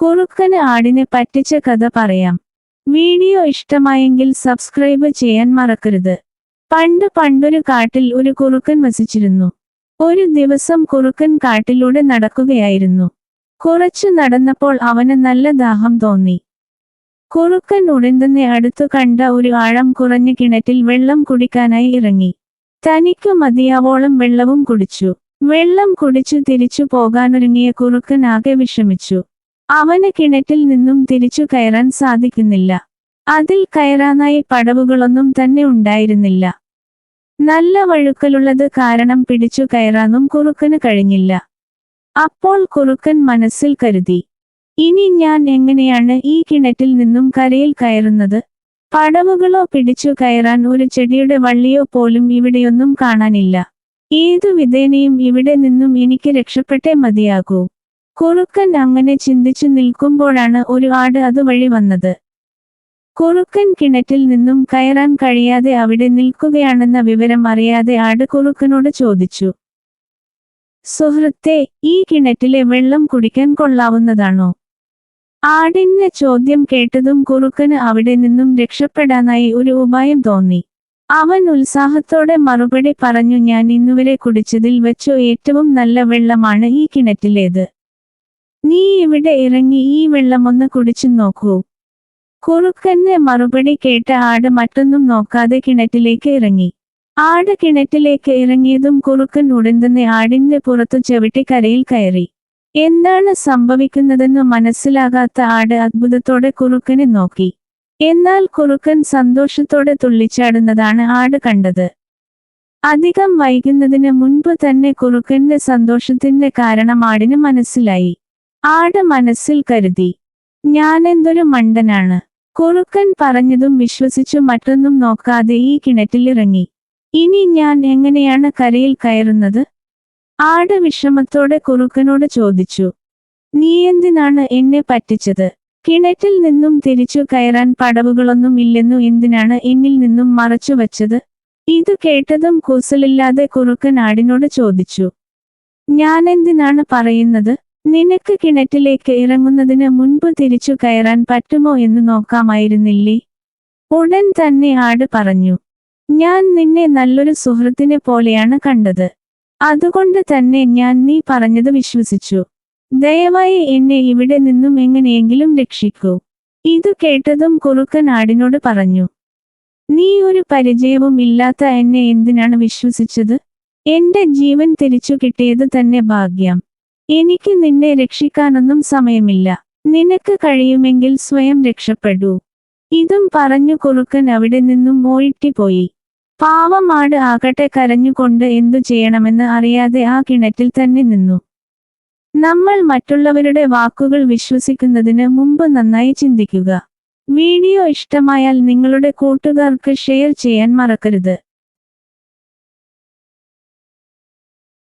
കുറുക്കന് ആടിനെ പറ്റിച്ച കഥ പറയാം. വീഡിയോ ഇഷ്ടമായെങ്കിൽ സബ്സ്ക്രൈബ് ചെയ്യാൻ മറക്കരുത്. പണ്ട് പണ്ടൊരു കാട്ടിൽ ഒരു കുറുക്കൻ വസിച്ചിരുന്നു. ഒരു ദിവസം കുറുക്കൻ കാട്ടിലൂടെ നടക്കുകയായിരുന്നു. കുറച്ചു നടന്നപ്പോൾ അവന് നല്ല ദാഹം തോന്നി. കുറുക്കൻ ഉടൻ തന്നെ അടുത്തു കണ്ട ഒരു ആഴം കുറഞ്ഞ കിണറ്റിൽ വെള്ളം കുടിക്കാനായി ഇറങ്ങി. തനിക്കു മതിയാവോളം വെള്ളവും കുടിച്ചു. വെള്ളം കുടിച്ചു തിരിച്ചു പോകാനൊരുങ്ങിയ കുറുക്കൻ ആകെ വിഷമിച്ചു. അവന് കിണറ്റിൽ നിന്നും തിരിച്ചു കയറാൻ സാധിക്കുന്നില്ല. അതിൽ കയറാനായി പടവുകളൊന്നും തന്നെ ഉണ്ടായിരുന്നില്ല. നല്ല വഴുക്കലുള്ളത് കാരണം പിടിച്ചു കയറാനും കുറുക്കന് കഴിഞ്ഞില്ല. അപ്പോൾ കുറുക്കൻ മനസ്സിൽ കരുതി ഇനി ഞാൻ എങ്ങനെയാണ് ഈ കിണറ്റിൽ നിന്നും കരയിൽ കയറുന്നത്? പടവുകളോ പിടിച്ചു കയറാൻ ഒരു ചെടിയുടെ വള്ളിയോ പോലും ഇവിടെയൊന്നും കാണാനില്ല. ഏതു വിധേനയും ഇവിടെ നിന്നും എനിക്ക് രക്ഷപ്പെട്ടേ മതിയാകൂ. കുറുക്കൻ അങ്ങനെ ചിന്തിച്ചു നിൽക്കുമ്പോഴാണ് ഒരു ആട് അതുവഴി വന്നത്. കുറുക്കൻ കിണറ്റിൽ നിന്നും കയറാൻ കഴിയാതെ അവിടെ നിൽക്കുകയാണെന്ന വിവരം അറിയാതെ ആട് കുറുക്കനോട് ചോദിച്ചു. സുഹൃത്തെ ഈ കിണറ്റിലെ വെള്ളം കുടിക്കാൻ കൊള്ളാവുന്നതാണോ ആടിന്റെ ചോദ്യം കേട്ടതും കുറുക്കന് അവിടെ നിന്നും രക്ഷപ്പെടാനായി ഒരു ഉപായം തോന്നി. അവൻ ഉത്സാഹത്തോടെ മറുപടി പറഞ്ഞു ഞാൻ ഇന്നുവരെ കുടിച്ചതിൽ വെച്ചോ ഏറ്റവും നല്ല വെള്ളമാണ് ഈ കിണറ്റിലേത്. നീ ഇവിടെ ഇറങ്ങി ഈ വെള്ളമൊന്ന് കുടിച്ചു നോക്കൂ. കുറുക്കന്റെ മറുപടി കേട്ട ആട് മറ്റൊന്നും നോക്കാതെ കിണറ്റിലേക്ക് ഇറങ്ങി. ആട് കിണറ്റിലേക്ക് ഇറങ്ങിയതും കുറുക്കൻ ഉടൻ തന്നെ ആടിന്റെ പുറത്തു ചവിട്ടി കരയിൽ കയറി. എന്താണ് സംഭവിക്കുന്നതെന്ന് മനസ്സിലാകാത്ത ആട് അത്ഭുതത്തോടെ കുറുക്കനെ നോക്കി. എന്നാൽ കുറുക്കൻ സന്തോഷത്തോടെ തുള്ളിച്ചാടുന്നതാണ് ആട് കണ്ടത്. അധികം വൈകുന്നതിന് മുൻപ് തന്നെ കുറുക്കന്റെ സന്തോഷത്തിന്റെ കാരണം ആടിന് മനസ്സിലായി. ആട് മനസ്സിൽ കരുതി. ഞാനെന്തൊരു മണ്ടനാണ്. കുറുക്കൻ പറഞ്ഞതും വിശ്വസിച്ചു മറ്റൊന്നും നോക്കാതെ ഈ കിണറ്റിലിറങ്ങി ഇനി ഞാൻ എങ്ങനെയാണ് കരയിൽ കയറുന്നത്? ആട് വിഷമത്തോടെ കുറുക്കനോട് ചോദിച്ചു. നീ എന്തിനാണ് എന്നെ പറ്റിച്ചത്? കിണറ്റിൽ നിന്നും തിരിച്ചു കയറാൻ പടവുകളൊന്നും ഇല്ലെന്നു എന്തിനാണ് എന്നിൽ നിന്നും മറച്ചു വച്ചത്? ഇത് കേട്ടതും കൂസലില്ലാതെ കുറുക്കൻ ആടിനോട് ചോദിച്ചു. ഞാനെന്തിനാണ് പറയുന്നത്? നിനക്ക് കിണറ്റിലേക്ക് ഇറങ്ങുന്നതിന് മുൻപ് തിരിച്ചു കയറാൻ പറ്റുമോ എന്ന് നോക്കാമായിരുന്നില്ലേ? ഉടൻ തന്നെ ആട് പറഞ്ഞു. ഞാൻ നിന്നെ നല്ലൊരു സുഹൃത്തിനെ പോലെയാണ് കണ്ടത്. അതുകൊണ്ട് തന്നെ ഞാൻ നീ പറഞ്ഞത് വിശ്വസിച്ചു. ദയവായി എന്നെ ഇവിടെ നിന്നും എങ്ങനെയെങ്കിലും രക്ഷിക്കൂ. ഇത് കേട്ടതും കുറുക്കൻ ആടിനോട് പറഞ്ഞു. നീ ഒരു പരിചയവും ഇല്ലാത്ത എന്നെ എന്തിനാണ് വിശ്വസിച്ചത്? എന്റെ ജീവൻ തിരിച്ചു കിട്ടിയത് തന്നെ ഭാഗ്യം. എനിക്ക് നിന്നെ രക്ഷിക്കാനൊന്നും സമയമില്ല. നിനക്ക് കഴിയുമെങ്കിൽ സ്വയം രക്ഷപ്പെടൂ. ഇതും പറഞ്ഞു കുറുക്കൻ അവിടെ നിന്നും പോയി പാവമാട് ആകട്ടെ കരഞ്ഞുകൊണ്ട് എന്തു ചെയ്യണമെന്ന് അറിയാതെ ആ കിണറ്റിൽ തന്നെ നിന്നു. നമ്മൾ മറ്റുള്ളവരുടെ വാക്കുകൾ വിശ്വസിക്കുന്നതിന് മുമ്പ് നന്നായി ചിന്തിക്കുക. വീഡിയോ ഇഷ്ടമായാൽ നിങ്ങളുടെ കൂട്ടുകാർക്ക് ഷെയർ ചെയ്യാൻ മറക്കരുത്.